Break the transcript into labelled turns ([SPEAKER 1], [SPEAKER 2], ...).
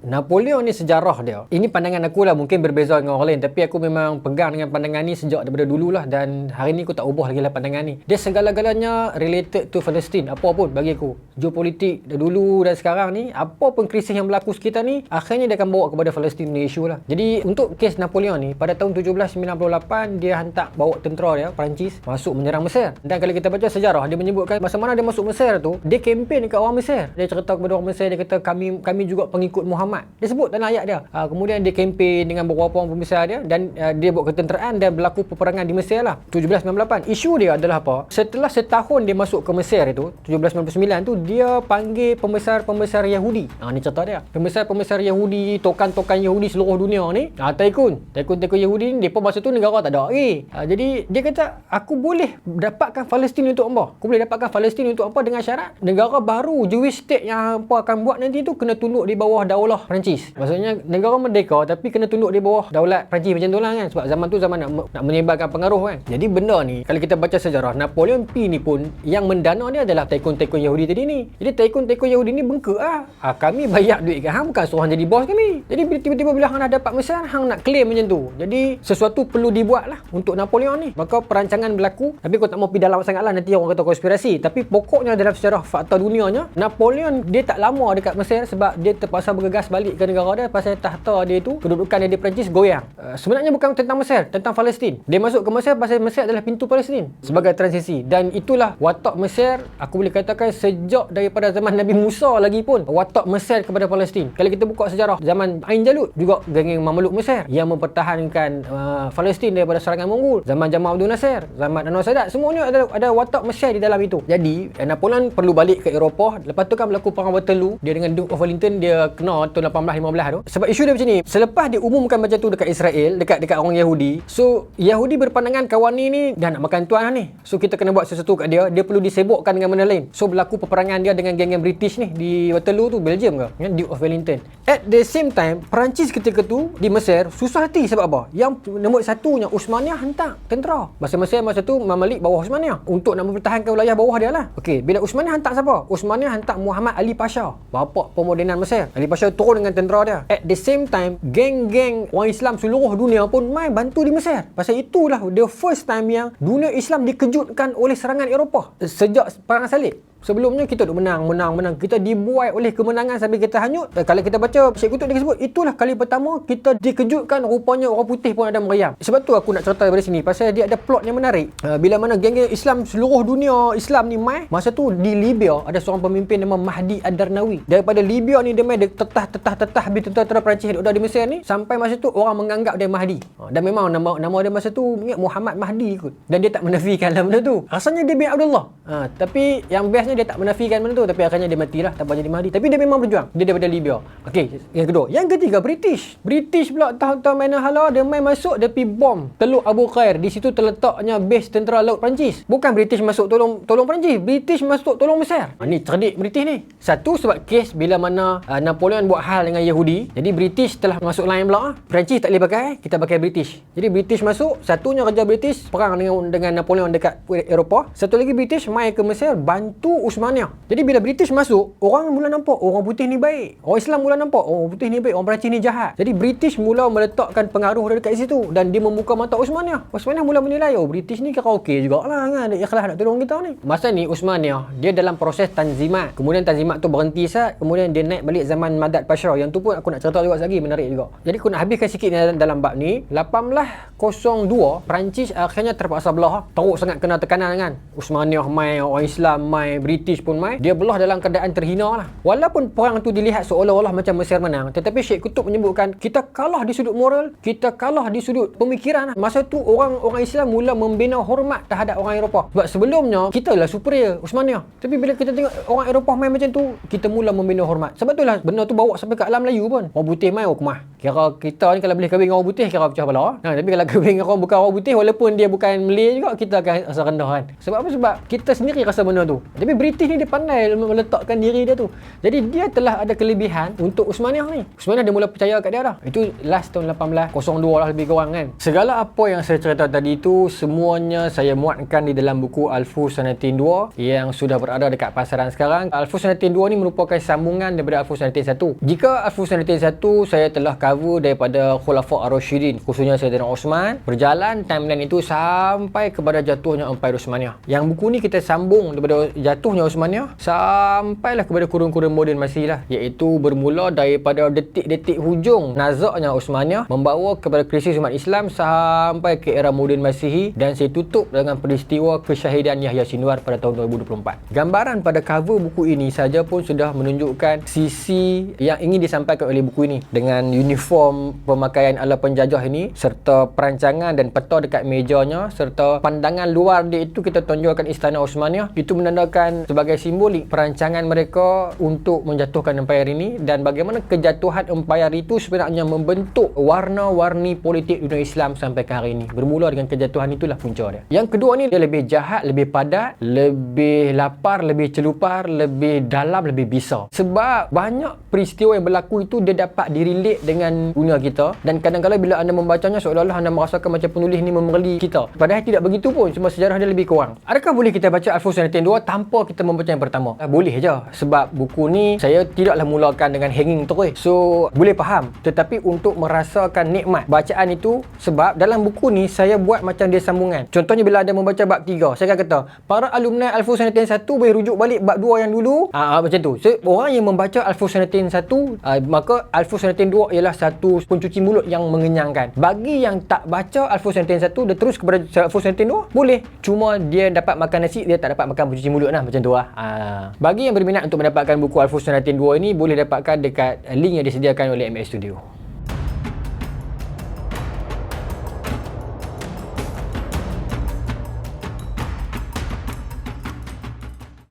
[SPEAKER 1] Napoleon ni sejarah dia. Ini pandangan aku lah mungkin berbeza dengan orang lain tapi aku memang pegang dengan pandangan ni sejak daripada dulu lah dan hari ni aku tak ubah lagi lah pandangan ni. Dia segala-galanya related to Palestine. Apa pun bagi aku. Geopolitik dari dulu dan sekarang ni apa pun krisis yang berlaku sekitar ni akhirnya dia akan bawa kepada Palestin ni isu lah. Jadi untuk kes Napoleon ni pada tahun 1798 dia hantar bawa tentera dia Perancis masuk menyerang Mesir. Dan kalau kita baca sejarah dia menyebutkan masa mana dia masuk Mesir tu dia kempen dekat orang Mesir. Dia cerita kepada orang Mesir dia kata kami kami juga pengikut Muhammad Muhammad. Dia sebut dalam ayat dia. Uh, kemudian dia kempen dengan beberapa orang pembesar dia dan uh, dia buat ketenteraan dan berlaku peperangan di Mesir lah. 1798. Isu dia adalah apa? Setelah setahun dia masuk ke Mesir itu, 1799 tu dia panggil pembesar-pembesar Yahudi. Ha ni cerita dia. Pembesar-pembesar Yahudi, tokan-tokan Yahudi seluruh dunia ni, ha taikun. Taikun-taikun Yahudi ni depa masa tu negara tak ada lagi. Ha, jadi dia kata aku boleh dapatkan Palestin untuk apa? Aku boleh dapatkan Palestin untuk apa dengan syarat negara baru Jewish state yang apa akan buat nanti tu kena tunduk di bawah daulah bawah Perancis. Maksudnya negara merdeka tapi kena tunduk di bawah daulat Perancis macam tu lah kan. Sebab zaman tu zaman nak, nak menyebarkan pengaruh kan. Jadi benda ni kalau kita baca sejarah Napoleon P ni pun yang mendana dia adalah taikun-taikun Yahudi tadi ni. Jadi taikun-taikun Yahudi ni bengkak ah. ah kami bayar duit ke hang bukan suruh jadi bos kami. Jadi tiba-tiba bila hang dah dapat Mesir hang nak claim macam tu. Jadi sesuatu perlu dibuat lah untuk Napoleon ni. Maka perancangan berlaku tapi kau tak mau pergi dalam sangat lah nanti orang kata konspirasi. Tapi pokoknya dalam sejarah fakta dunianya Napoleon dia tak lama dekat Mesir sebab dia terpaksa bergegas balik ke negara dia pasal tahta dia tu kedudukan dia di Perancis goyang. Uh, sebenarnya bukan tentang Mesir, tentang Palestin. Dia masuk ke Mesir pasal Mesir adalah pintu Palestin sebagai transisi dan itulah watak Mesir aku boleh katakan sejak daripada zaman Nabi Musa lagi pun watak Mesir kepada Palestin. Kalau kita buka sejarah zaman Ain Jalut juga geng-geng Mameluk Mesir yang mempertahankan uh, Palestin daripada serangan Mongol. Zaman Jamal Abdul Nasir, zaman Anwar Sadat, semuanya ada ada watak Mesir di dalam itu. Jadi Napoleon perlu balik ke Eropah. Lepas tu kan berlaku perang Waterloo. Dia dengan Duke of Wellington dia kena tahun 1815 tu sebab isu dia macam ni selepas dia umumkan macam tu dekat Israel dekat dekat orang Yahudi so Yahudi berpandangan kawan ni ni dah nak makan tuan lah ni. So kita kena buat sesuatu kat dia dia perlu disebokkan dengan benda lain. So berlaku peperangan dia dengan geng-geng British ni di Waterloo tu Belgium ke? Ya, Duke of Wellington. At the same time Perancis ketika tu di Mesir susah hati sebab apa? Yang nombor satunya Usmania hantar tentera. Masa Mesir masa tu Mamalik bawah Usmania untuk nak mempertahankan wilayah bawah dia lah. Ok bila Usmania hantar siapa? Usmania hantar Muhammad Ali Pasha bapak pemodenan Mesir. Ali Pasha turun dengan tentera dia. At the same time geng-geng orang Islam seluruh dunia pun mai bantu di Mesir. Pasal itulah the first time yang dunia Islam dikejutkan oleh serangan Eropah. Sejak perang salib Sebelumnya kita duk menang, menang, menang. Kita dibuai oleh kemenangan sampai kita hanyut. Dan kalau kita baca Syekh Kutub dia sebut, itulah kali pertama kita dikejutkan rupanya orang putih pun ada meriam. Sebab tu aku nak cerita daripada sini. Pasal dia ada plot yang menarik. Uh, bila mana geng-geng Islam seluruh dunia Islam ni mai, masa tu di Libya ada seorang pemimpin nama Mahdi Ad-Darnawi. Daripada Libya ni dia mai dia tetah-tetah-tetah habis tentera-tentera Perancis ada di Mesir ni. Sampai masa tu orang menganggap dia Mahdi. Uh, dan memang nama nama dia masa tu ingat Muhammad Mahdi kot. Dan dia tak menafikan lah benda tu. Rasanya dia bin Abdullah. Uh, tapi yang best akhirnya dia tak menafikan benda tu tapi akhirnya dia matilah tanpa jadi Mahdi tapi dia memang berjuang. Dia daripada Libya. Okey yang kedua. Yang ketiga British. British pula tahun-tahun mana hala dia main masuk dia pergi bom. Teluk Abu Khair. Di situ terletaknya base tentera laut Perancis. Bukan British masuk tolong tolong Perancis. British masuk tolong Mesir. Ha, ni cerdik British ni. Satu sebab kes bila mana uh, Napoleon buat hal dengan Yahudi. Jadi British telah masuk line pula. Perancis tak boleh pakai kita pakai British. Jadi British masuk satunya kerja British perang dengan dengan Napoleon dekat Eropah. Satu lagi British main ke Mesir bantu Usmania. Jadi bila British masuk, orang mula nampak orang putih ni baik. Orang Islam mula nampak orang putih ni baik, orang Perancis ni jahat. Jadi British mula meletakkan pengaruh dia dekat situ dan dia membuka mata Usmania. Usmania mula menilai, oh British ni kira okey jugalah kan. Dia ikhlas nak tolong kita ni. Masa ni Usmania, dia dalam proses tanzimat. Kemudian tanzimat tu berhenti sat, kemudian dia naik balik zaman Madad Pasha. Yang tu pun aku nak cerita juga lagi menarik juga. Jadi aku nak habiskan sikit dalam, dalam bab ni. 1802, Perancis akhirnya terpaksa belah. Teruk sangat kena tekanan kan. Usmania mai, orang Islam mai, British pun mai dia belah dalam keadaan terhina lah. Walaupun perang tu dilihat seolah-olah macam Mesir menang tetapi Syekh Kutub menyebutkan kita kalah di sudut moral kita kalah di sudut pemikiran lah. masa tu orang-orang Islam mula membina hormat terhadap orang Eropah. Sebab sebelumnya kita lah superior Usmania. Tapi bila kita tengok orang Eropah main macam tu kita mula membina hormat. Sebab tu lah benda tu bawa sampai ke alam Melayu pun. Orang putih main oh kemah Kira kita ni kalau boleh kahwin dengan orang putih kira pecah bala. Ha, tapi kalau kahwin dengan orang bukan orang putih walaupun dia bukan Malay juga kita akan rasa rendah kan. Sebab apa? Sebab kita sendiri rasa benda tu. Tapi British ni dia pandai meletakkan diri dia tu. Jadi dia telah ada kelebihan untuk Usmaniyah ni. Usmaniyah dia mula percaya kat dia dah. Itu last tahun 1802 lah lebih kurang kan. Segala apa yang saya cerita tadi tu semuanya saya muatkan di dalam buku Alfus 1902 yang sudah berada dekat pasaran sekarang. Alfus 1902 ni merupakan sambungan daripada Alfus 1901. Jika Alfus 1901 saya telah cover daripada Khulafa Ar-Rasyidin khususnya Sayyidina Osman berjalan timeline itu sampai kepada jatuhnya Empire Osmaniyah. Yang buku ni kita sambung daripada jatuhnya Osmaniyah sampailah kepada kurun-kurun moden masih lah iaitu bermula daripada detik-detik hujung nazaknya Osmaniyah membawa kepada krisis umat Islam sampai ke era moden Masihi dan saya tutup dengan peristiwa kesyahidan Yahya Sinwar pada tahun 2024. Gambaran pada cover buku ini saja pun sudah menunjukkan sisi yang ingin disampaikan oleh buku ini dengan uniform pemakaian ala penjajah ini serta perancangan dan peta dekat mejanya serta pandangan luar dia itu kita tonjolkan istana Osmaniyah itu menandakan sebagai simbolik perancangan mereka untuk menjatuhkan empayar ini dan bagaimana kejatuhan empayar itu sebenarnya membentuk warna-warni politik dunia Islam sampai ke hari ini. Bermula dengan kejatuhan itulah punca dia. Yang kedua ni dia lebih jahat, lebih padat, lebih lapar, lebih celupar, lebih dalam, lebih bisa. Sebab banyak peristiwa yang berlaku itu dia dapat direlate dengan dunia kita dan kadang-kadang bila anda membacanya seolah-olah anda merasakan macam penulis ni memerli kita. Padahal tidak begitu pun, cuma sejarah dia lebih kurang. Adakah boleh kita baca Alfus 1902 tanpa kita membaca yang pertama? Ah, boleh je sebab buku ni saya tidaklah mulakan dengan hanging terus. So boleh faham tetapi untuk merasakan nikmat bacaan itu sebab dalam buku ni saya buat macam dia sambungan. Contohnya bila anda membaca bab 3, saya akan kata para alumni Alfus 1901 boleh rujuk balik bab 2 yang dulu. Ah, ah macam tu. So orang yang membaca Alfus 1901 ah, maka Alfus 1902 ialah satu pencuci mulut yang mengenyangkan. Bagi yang tak baca Alfus 1901 dia terus kepada Alfus 1902 boleh. Cuma dia dapat makan nasi dia tak dapat makan pencuci mulut lah macam tu lah. Ah. Bagi yang berminat untuk mendapatkan buku Alfus 1902 ini boleh dapatkan dekat link yang disediakan oleh MS Studio.